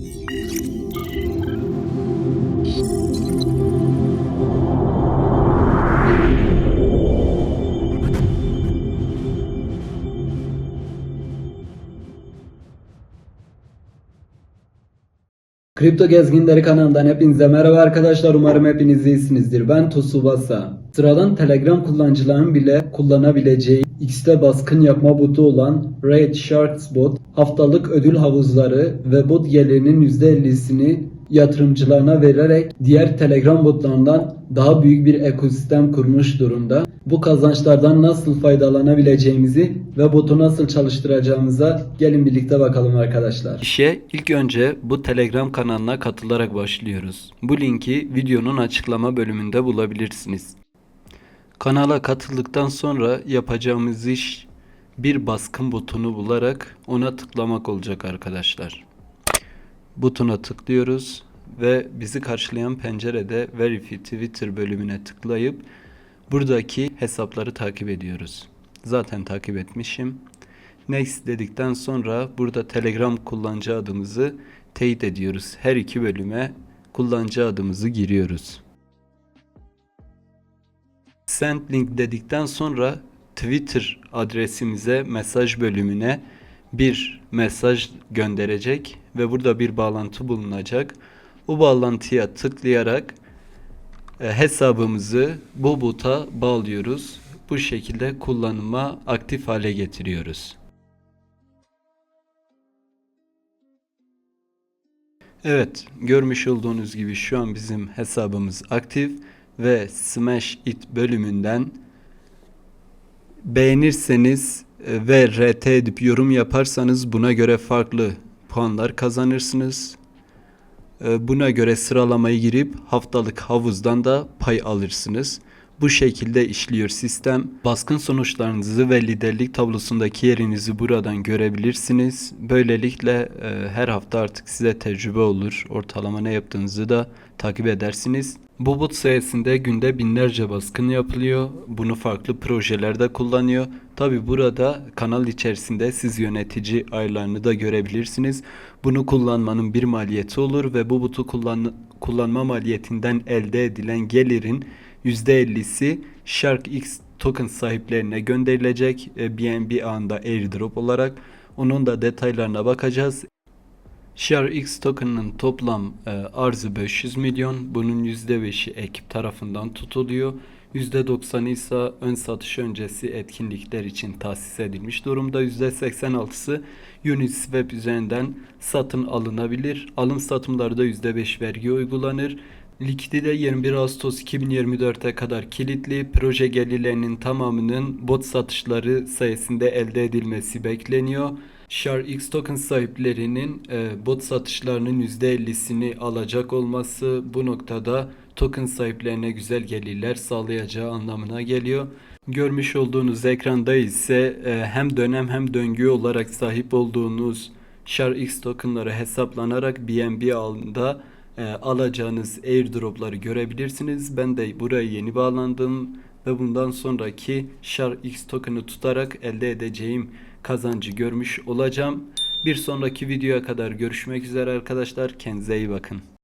Thank you. Kripto Gezginleri kanalından hepinize merhaba arkadaşlar. Umarım hepiniz iyisinizdir. Ben Tsubasa. Sıradan Telegram kullanıcıların bile kullanabileceği X'te baskın yapma botu olan Raid Sharks bot haftalık ödül havuzları ve bot gelirinin %50'sini yatırımcılarına vererek diğer Telegram botlarından daha büyük bir ekosistem kurmuş durumda. Bu kazançlardan nasıl faydalanabileceğimizi ve botu nasıl çalıştıracağımıza gelin birlikte bakalım arkadaşlar. İşe ilk önce bu Telegram kanalına katılarak başlıyoruz. Bu linki videonun açıklama bölümünde bulabilirsiniz. Kanala katıldıktan sonra yapacağımız iş bir baskın butonu bularak ona tıklamak olacak arkadaşlar. Butona tıklıyoruz ve bizi karşılayan pencerede Verify Twitter bölümüne tıklayıp buradaki hesapları takip ediyoruz. Zaten takip etmişim. Next dedikten sonra burada Telegram kullanıcı adımızı teyit ediyoruz. Her iki bölüme kullanıcı adımızı giriyoruz. Send link dedikten sonra Twitter adresimize mesaj bölümüne bir mesaj gönderecek ve burada bir bağlantı bulunacak. O bağlantıya tıklayarak hesabımızı bu buta bağlıyoruz. Bu şekilde kullanıma aktif hale getiriyoruz. Evet, görmüş olduğunuz gibi şu an bizim hesabımız aktif ve Smash It bölümünden beğenirseniz e, ve RT edip yorum yaparsanız buna göre farklı puanlar kazanırsınız. E, Buna göre sıralamayı girip haftalık havuzdan da pay alırsınız. Bu şekilde işliyor sistem. Baskın sonuçlarınızı ve liderlik tablosundaki yerinizi buradan görebilirsiniz. Böylelikle e, her hafta artık size tecrübe olur. Ortalama ne yaptığınızı da takip edersiniz. Bu bot sayesinde günde binlerce baskın yapılıyor. Bunu farklı projelerde kullanıyor. Tabi burada kanal içerisinde siz yönetici ayarlarını da görebilirsiniz. Bunu kullanmanın bir maliyeti olur ve bu botu kullan kullanma maliyetinden elde edilen gelirin %50'si SharkX token sahiplerine gönderilecek e, BNB ağında airdrop olarak. Onun da detaylarına bakacağız. ShareX token'ın toplam e, arzı 500 milyon. Bunun %5'i ekip tarafından tutuluyor. %90'ı ise ön satış öncesi etkinlikler için tahsis edilmiş durumda. %86'sı Uniswap üzerinden satın alınabilir. Alım satımlarda %5 vergi uygulanır. Likidite 21 Ağustos 2024'e kadar kilitli. Proje gelirlerinin tamamının bot satışları sayesinde elde edilmesi bekleniyor. SharX token sahiplerinin e, bot satışlarının %50'sini alacak olması bu noktada token sahiplerine güzel gelirler sağlayacağı anlamına geliyor. Görmüş olduğunuz ekranda ise e, hem dönem hem döngü olarak sahip olduğunuz SharX tokenları hesaplanarak BNB ağında e, alacağınız airdropları görebilirsiniz. Ben de buraya yeni bağlandım ve bundan sonraki SharX token'ı tutarak elde edeceğim kazancı görmüş olacağım. Bir sonraki videoya kadar görüşmek üzere arkadaşlar. Kendinize iyi bakın.